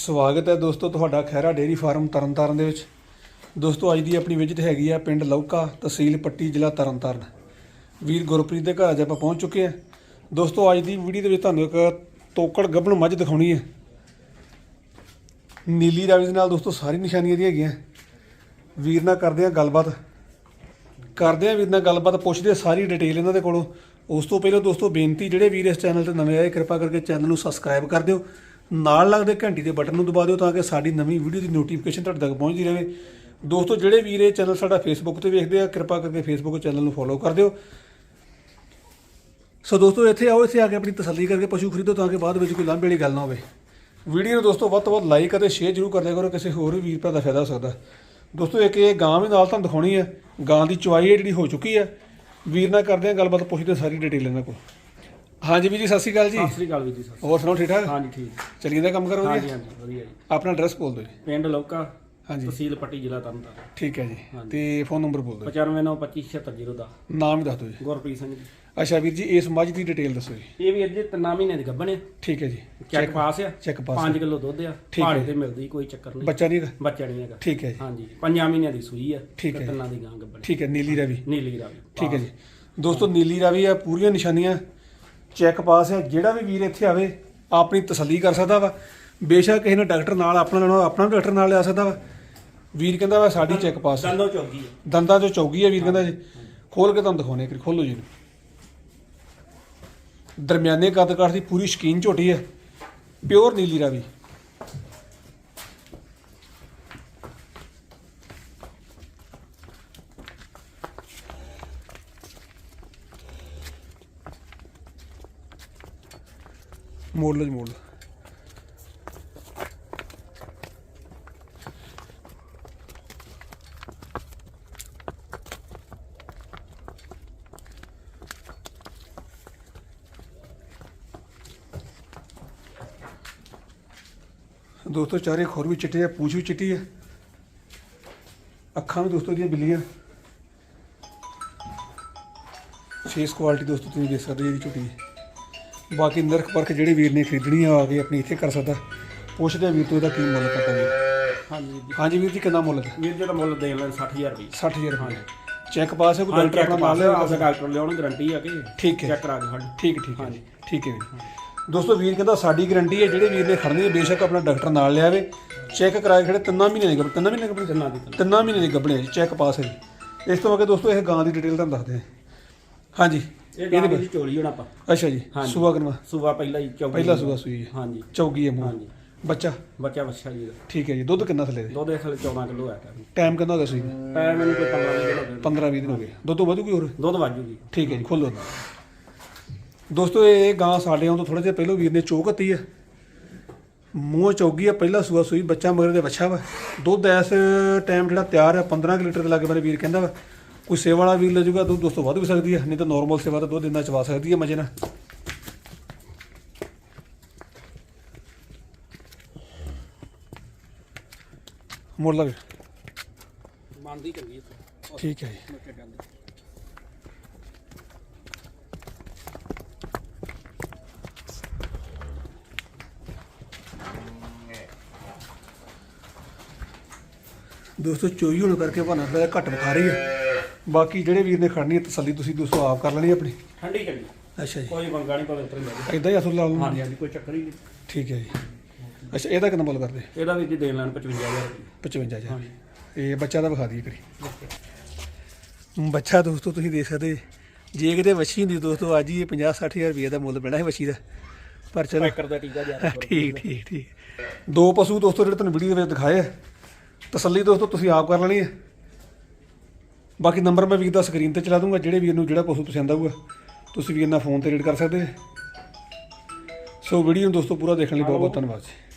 ਸਵਾਗਤ ਹੈ ਦੋਸਤੋ ਤੁਹਾਡਾ ਖੈਰਾ ਡੇਅਰੀ ਫਾਰਮ ਤਰਨਤਾਰਨ ਦੇ ਵਿੱਚ। ਦੋਸਤੋ ਅੱਜ ਦੀ ਆਪਣੀ ਵਿਜ਼ਿਟ ਹੈਗੀ ਆ ਪਿੰਡ ਲੌਕਾ ਤਹਿਸੀਲ ਪੱਟੀ ਜ਼ਿਲ੍ਹਾ ਤਰਨਤਾਰਨ। ਵੀਰ ਗੁਰਪ੍ਰੀਤ ਦੇ ਘਰ ਅੱਜ ਆਪਾਂ ਪਹੁੰਚ ਚੁੱਕੇ ਹਾਂ। ਦੋਸਤੋ ਅੱਜ ਦੀ ਵੀਡੀਓ ਦੇ ਵਿੱਚ ਤੁਹਾਨੂੰ ਇੱਕ ਤੋਕੜ ਗੱਭਣ ਮੱਝ ਦਿਖਾਉਣੀ ਹੈ। ਨੀਲੀ ਰਾਵੀ ਦੇ ਨਾਲ ਦੋਸਤੋ ਸਾਰੀ ਨਿਸ਼ਾਨੀਆਂ ਦੀ ਹੈਗੀਆਂ। ਵੀਰ ਨਾਲ ਕਰਦੇ ਆ ਗੱਲਬਾਤ। ਕਰਦੇ ਆ ਵੀਰ ਨਾਲ ਗੱਲਬਾਤ, ਪੁੱਛਦੇ ਆ ਸਾਰੀ ਡਿਟੇਲ ਇਹਨਾਂ ਦੇ ਕੋਲੋਂ। ਉਸ ਤੋਂ ਪਹਿਲਾਂ ਦੋਸਤੋ ਬੇਨਤੀ, ਜਿਹੜੇ ਵੀਰ ਇਸ ਚੈਨਲ ਤੇ ਨਵੇਂ ਆਏ, ਕਿਰਪਾ ਕਰਕੇ ਚੈਨਲ ਨੂੰ ਸਬਸਕ੍ਰਾਈਬ ਕਰ ਦਿਓ। ਨਾਲ ਲੱਗਦੇ ਘੰਟੀ ਦੇ ਬਟਨ ਨੂੰ ਦਬਾ ਦਿਓ ਤਾਂ ਕਿ ਸਾਡੀ ਨਵੀਂ ਵੀਡੀਓ ਦੀ ਨੋਟੀਫਿਕੇਸ਼ਨ ਤੁਹਾਡੇ ਤੱਕ ਪਹੁੰਚਦੀ ਰਹੇ। ਦੋਸਤੋ, ਜਿਹੜੇ ਵੀਰ ਇਹ ਚੈਨਲ ਸਾਡਾ ਫੇਸਬੁੱਕ ਤੇ ਵੇਖਦੇ ਆ, ਕਿਰਪਾ ਕਰਕੇ ਫੇਸਬੁੱਕ ਚੈਨਲ ਨੂੰ ਫੋਲੋ ਕਰ ਦਿਓ। ਸੋ ਦੋਸਤੋ, ਇੱਥੇ ਆਓ, ਇੱਥੇ ਆ ਕੇ ਆਪਣੀ ਤਸੱਲੀ ਕਰਕੇ ਪਸ਼ੂ ਖਰੀਦੋ ਤਾਂ ਕਿ ਬਾਅਦ ਵਿੱਚ ਕੋਈ ਲਾਂਭੇ ਵਾਲੀ ਗੱਲ ਨਾ ਹੋਵੇ। ਵੀਡੀਓ ਨੂੰ ਦੋਸਤੋ, ਵੱਧ ਤੋਂ ਵੱਧ ਲਾਈਕ ਅਤੇ ਸ਼ੇਅਰ ਜ਼ਰੂਰ ਕਰ ਦਿਆ ਕਰੋ, ਕਿਸੇ ਹੋਰ ਵੀਰ ਭਰਾ ਦਾ ਫਾਇਦਾ ਹੋ ਸਕਦਾ। ਦੋਸਤੋ, ਇੱਕ ਇਹ ਗਾਂ ਵੀ ਨਾਲ ਤੁਹਾਨੂੰ ਦਿਖਾਉਣੀ ਹੈ। ਗਾਂ ਦੀ ਚੁਆਈ ਹੈ ਜਿਹੜੀ ਹੋ ਚੁੱਕੀ ਹੈ। ਵੀਰ ਨਾਲ ਕਰਦੇ ਆ ਗੱਲਬਾਤ, ਪੁੱਛਦੇ ਸਾਰੀ ਡਿਟੇਲ ਇਹਨਾਂ ਕੋਲ। ਹਾਂਜੀ ਵੀਰ ਜੀ ਸਤਿ ਸ਼੍ਰੀ ਅਕਾਲ ਜੀ। ਸਤਿ ਸ੍ਰੀ ਅਕਾਲ ਵੀਰ ਜੀ ਸਤਿ ਹੋਰ ਸੁਣਾਓ ਠੀਕ ਠਾਕ? ਹਾਂਜੀ ਠੀਕ। ਚੱਲੀ ਦਾ ਕੰਮ ਕਰੋ ਹਾਂਜੀ ਜੀ ਹਾਂਜੀ ਵਧੀਆ ਜੀ। ਆਪਣਾ ਐਡਰੈਸ ਬੋਲ ਦਿਓ ਜੀ। ਪਿੰਡ ਲੋਕਾ ਹਾਂਜੀ। ਤਹਿਸੀਲ ਪੱਟੀ ਜ਼ਿਲ੍ਹਾ ਤਰਨਤਾਰਨ ਠੀਕ ਹੈ ਜੀ। ਹਾਂਜੀ। ਤੇ ਫੋਨ ਨੰਬਰ ਬੋਲ ਦਿਓ 95925760 ਦਾ ਨਾਮ ਵੀ ਦੱਸ ਦਿਓ ਜੀ। ਗੁਰਪ੍ਰੀਤ ਸਿੰਘ ਜੀ। ਅੱਛਾ ਵੀਰ ਜੀ ਇਸ ਮੱਝ ਦੀ ਡਿਟੇਲ ਦੱਸੋ ਜੀ। ਇਹ ਵੀ ਅੱਜ ਤਿੰਨਾਂ ਮਹੀਨੇ ਦੀ ਗੱਭਣ ਆ। ਠੀਕ ਹੈ ਜੀ। ਚੈੱਕ ਪਾਸ ਆ। ਚੈੱਕ ਪਾਸ 5 ਕਿਲੋ ਦੁੱਧ ਆ। ਠੀਕ ਹੈ। ਪਹਾੜੇ ਤੇ ਮਿਲਦੀ ਕੋਈ ਚੱਕਰ ਨਹੀਂ। ਬੱਚਾ ਨਹੀਂ ਹੈਗਾ? ਬੱਚਾ ਨਹੀਂ ਹੈਗਾ। ਠੀਕ ਹੈ ਜੀ। ਹਾਂਜੀ। ਪੰਜਾਂ ਮਹੀਨਿਆਂ ਦੀ ਸੂਈ ਆ ਠੀਕ ਹੈ। ਤਿੰਨਾਂ ਦੀ ਗਾਂ ਗੱਭਣ ਠੀਕ ਹੈ ਨੀਲੀ ਰਵੀ। ਨੀਲੀ ਰਾਵੀ। ਠੀਕ ਹੈ। ਜੀ। ਦੋਸਤੋ ਨੀਲੀ ਰਾਵੀ ਆ ਪੂਰੀਆਂ ਨਿਸ਼ਾਨੀਆਂ। ਚੈੱਕ ਪਾਸ ਹੈ ਜਿਹੜਾ ਵੀ ਵੀਰ ਇੱਥੇ ਆਵੇ ਆਪਣੀ ਤਸੱਲੀ ਕਰ ਸਕਦਾ ਵਾ। ਬੇਸ਼ੱਕ ਕਿਸੇ ਨੇ ਡਾਕਟਰ ਨਾਲ ਆਪਣਾ ਲੈਣਾ ਆਪਣਾ ਵੀ ਡਾਕਟਰ ਨਾਲ ਲਿਆ ਸਕਦਾ ਵਾ। ਵੀਰ ਕਹਿੰਦਾ ਵਾ ਸਾਡੀ ਚੈੱਕ ਪਾਸ ਹੈ। ਦੰਦੋਂ ਚੌਗੀ ਆ ਦੰਦਾਂ ਚੋਂ ਚੌਗੀ ਹੈ ਵੀਰ ਕਹਿੰਦਾ ਜੀ। ਖੋਲ ਕੇ ਤੁਹਾਨੂੰ ਦਿਖਾਉਣੇ ਕਿ ਖੋਲੋ ਜੀ ਦਰਮਿਆਨੇ ਕੱਦ ਕਾਠ ਦੀ ਪੂਰੀ ਸ਼ਕੀਨ ਝੋਟੀ ਹੈ। ਪਿਓਰ ਨੀਲੀ ਰਾਵੀ। ਮੋੜ ਲਓ ਮੋੜ ਲਓ। ਦੋਸਤੋ, ਚਾਰੇ ਖੋਰ ਵੀ ਚਿੱਟੇ ਆ, ਪੂਛ ਵੀ ਚਿੱਟੀ ਆ। ਅੱਖਾਂ ਵੀ ਦੋਸਤੋ ਦੀਆਂ ਬਿੱਲੀਆਂ। ਫੇਸ ਕੁਆਲਿਟੀ ਦੋਸਤੋ, ਤੁਸੀਂ ਦੇਖ ਸਕਦੇ ਹੋ, ਇਹਦੀ ਝੁੱਟੀ ਬਾਕੀ ਨਰਖ ਪਰਖ ਜਿਹੜੇ ਵੀਰ ਨੇ ਖਰੀਦਣੀ ਆ ਆ ਕੇ ਆਪਣੀ ਇੱਥੇ ਕਰ ਸਕਦਾ। ਪੁੱਛਦੇ ਆ ਵੀਰ ਤੋਂ ਇਹਦਾ ਕੀ ਮੁੱਲ ਕਰਦਾ ਵੀਰ ਹਾਂਜੀ ਜੀ। ਹਾਂਜੀ ਵੀਰ ਜੀ ਕਿੰਨਾ ਮੁੱਲ ਹੈ ਵੀਰ ਜਿਹੜਾ ਮੁੱਲ ਦੇਣ ਲੈਣ 60000 ਰੁਪਏ। 60000 ਰੁਪਏ। ਚੈੱਕ ਪਾਸ ਹੈ ਕੋਈ ਹਾਂ ਡਾਕਟਰ ਆਪਣਾ ਨਾਲ ਲਿਆ ਆ ਡਾਕਟਰ ਲਿਆਉਣ ਗਾਰੰਟੀ ਆ ਕਿ। ਠੀਕ ਹੈ। ਚੈੱਕ ਕਰਾ ਕੇ ਸਾਡੇ। ਠੀਕ ਠੀਕ ਹੈ ਹਾਂਜੀ। ਠੀਕ ਹੈ ਵੀਰ ਦੋਸਤੋ ਵੀਰ ਕਹਿੰਦਾ ਸਾਡੀ ਗਾਰੰਟੀ ਹੈ ਜਿਹੜੇ ਵੀਰ ਨੇ ਖੜਨੀ ਹੈ ਬੇਸ਼ੱਕ ਆਪਣਾ ਡਾਕਟਰ ਨਾਲ ਲਿਆਵੇ। ਚੈੱਕ ਕਰਾ ਕੇ ਖੜੇ ਤਿੰਨਾਂ ਮਹੀਨੇ ਦੀ ਗੱਭ ਤਿੰਨਾਂ ਮਹੀਨੇ ਦੀ ਗੱਭਣੀ ਤਿੰਨਾਂ ਦੀ। ਤਿੰਨਾਂ। ਮਹੀਨੇ ਦੀ ਗੱਭਣੀ ਹੈ ਜੀ ਚੈੱਕ ਪਾਸ ਹੈ ਜੀ ਇਸ ਤੋਂ ਅੱਗੇ ਦੋਸਤੋ ਇਹ ਗਾਂ ਦੀ ਡਿਟੇਲ ਤੁਹਾਨੂੰ ਦੱਸਦੇ ਹਾਂ। ਹਾਂਜੀ। ਇਹ ਗਾਂ ਦੀ ਚੋਲੀ ਹੁਣ ਆਪਾਂ। ਅੱਛਾ ਜੀ ਹਾਂਜੀ। ਸੂਆ ਕਰਵਾ ਸੂਆ ਪਹਿਲਾ ਹੀ ਚੌਗੀ ਪਹਿਲਾ ਸੂਆ ਸੂਈ ਹੈ। ਹਾਂਜੀ। ਚੌਗੀ ਹੈ ਮੂੰਹ। ਹਾਂਜੀ। ਬੱਚਾ? ਬੱਚਾ ਬੱਚਾ ਜੀ ਦਾ। ਠੀਕ ਹੈ ਜੀ। ਦੁੱਧ ਕਿੰਨਾ ਥੱਲੇ ਦੇ? ਦੁੱਧ ਦੇ ਥਲੇ 14 ਕਿਲੋ ਆ ਟਾਈਮ ਟਾਈਮ ਕਿੰਨਾ ਹੋ ਗਿਆ ਸੂਈ ਟਾਈਮ ਮੈਨੂੰ ਕੋਈ 15 ਕਿਲੋ ਹੋ ਗਿਆ 15 20 ਦਿਨ ਹੋ ਗਏ। ਦੁੱਧ ਤੋਂ ਵਧੂਗੀ ਹੋਰ? ਦੁੱਧ ਵਾਜੂਗੀ ਠੀਕ ਹੈ ਜੀ ਖੋਲੋ। ਦੋਸਤੋ ਇਹ ਗਾਂ ਸਾਡੇ ਆਉਣ ਤੋਂ ਥੋੜਾ ਜਿਹਾ ਪਹਿਲਾਂ ਵੀਰ ਨੇ ਚੋਕ ਹੱਤੀ ਹੈ। ਮੂੰਹ ਚੌਗੀ ਆ ਪਹਿਲਾ ਸੂਆ ਸੂਈ ਬੱਚਾ ਮਗਰ ਦੇ ਬੱਚਾ ਵਾ। ਦੁੱਧ ਇਸ ਟਾਈਮ ਜਿਹੜਾ ਤਿਆਰ ਹੈ 15 ਕੁ ਲੀਟਰ ਦੇ ਲਾਗੇ ਬਾਰੇ ਵੀਰ ਕਹਿੰਦਾ ਵਾ। ਕੋਈ ਸੇਵਾ ਵਾਲਾ ਵੀਰ ਲੈ ਜਾਊਗਾ ਦੁੱਧ ਦੋਸਤੋ ਵੱਧ ਵੀ ਸਕਦੀ ਹੈ ਨਹੀਂ ਤਾਂ ਨਾਰਮਲ ਸੇਵਾ ਤਾਂ ਦੁੱਧ ਇੰਨਾ ਚਵਾ ਸਕਦੀ ਹੈ ਮਜੇ ਨਾਲ। ਮੋੜ ਲਵੇ ਮੰਨਦੀ ਚੰਗੀ ਹੈ ਠੀਕ ਹੈ ਜੀ। ਦੋਸਤੋ ਚੋਈ ਹੋਣ ਕਰਕੇ ਭਾਣਾ ਥੋੜਾ ਘੱਟ ਵਿਖਾ ਰਹੀ ਹੈ। ਬਾਕੀ ਜਿਹੜੇ ਵੀਰ ਨੇ ਖੜਨੀ ਹੈ ਤਸੱਲੀ ਤੁਸੀਂ ਦੋਸਤੋ ਆਪ ਕਰ ਲੈਣੀ ਆਪਣੀ। ਠੰਡੀ ਚੰਗੀ ਅੱਛਾ ਜੀ। ਕੋਈ ਮੰਗਾ ਨਹੀਂ ਉਤਰ ਨਹੀਂ ਇਦਾਂ ਹੀ ਅਸਲ ਲਾ ਲਓ ਹਾਂਜੀ ਹਾਂਜੀ ਕੋਈ ਚੱਕਰ ਹੀ ਨਹੀਂ। ਠੀਕ ਹੈ ਜੀ। ਅੱਛਾ ਇਹਦਾ ਕਿੰਨਾ ਮੁੱਲ ਕਰਦੇ? ਇਹਦਾ ਵੀ ਜੀ ਦੇਣ ਲੈਣ 55000 ਰੁਪਏ। 55000 ਇਹ ਬੱਚਾ ਦਾ ਵਿਖਾ ਦਈਏ ਕਰੀ ਬੱਚਾ ਦੋਸਤੋ ਤੁਸੀਂ ਦੇਖ ਸਕਦੇ। ਜੇ ਕਿਤੇ ਵੱਛੀ ਹੁੰਦੀ ਦੋਸਤੋ ਅੱਜ ਹੀ ਇਹ 50 60000 ਰੁਪਏ ਦਾ ਮੁੱਲ ਪੈਣਾ ਹੈ ਵੱਛੀ ਦਾ। ਪਰ ਚਲੋ। ਪੈਕਰ ਦਾ ਟੀਕਾ ਜ਼ਿਆਦਾ ਠੀਕ ਠੀਕ ਠੀਕ। ਦੋ ਪਸ਼ੂ ਦੋਸਤੋ ਜਿਹੜੇ ਤੁਹਾਨੂੰ ਵੀਡੀਓ ਦੇ ਵਿੱਚ ਦਿਖਾਏ ਤਸੱਲੀ ਦੋਸਤੋ ਤੁਸੀਂ ਆਪ ਕਰ ਲੈਣੀ ਹੈ ਬਾਕੀ ਨੰਬਰ ਮੈਂ ਵੀਰ ਦਾ ਸਕਰੀਨ ਤੇ ਚਲਾ ਦੂੰਗਾ, ਜਿਹੜੇ ਵੀਰ ਨੂੰ ਜਿਹੜਾ ਪਸ਼ੂ ਪਸੰਦ ਆਊਗਾ ਤੁਸੀਂ ਵੀਰ ਨਾਲ ਫੋਨ ਤੇ ਰੇਟ ਕਰ ਸਕਦੇ। ਸੋ ਵੀਡੀਓ ਨੂੰ ਦੋਸਤੋ ਪੂਰਾ ਦੇਖਣ ਲਈ ਬਹੁਤ ਬਹੁਤ ਧੰਨਵਾਦ ਜੀ।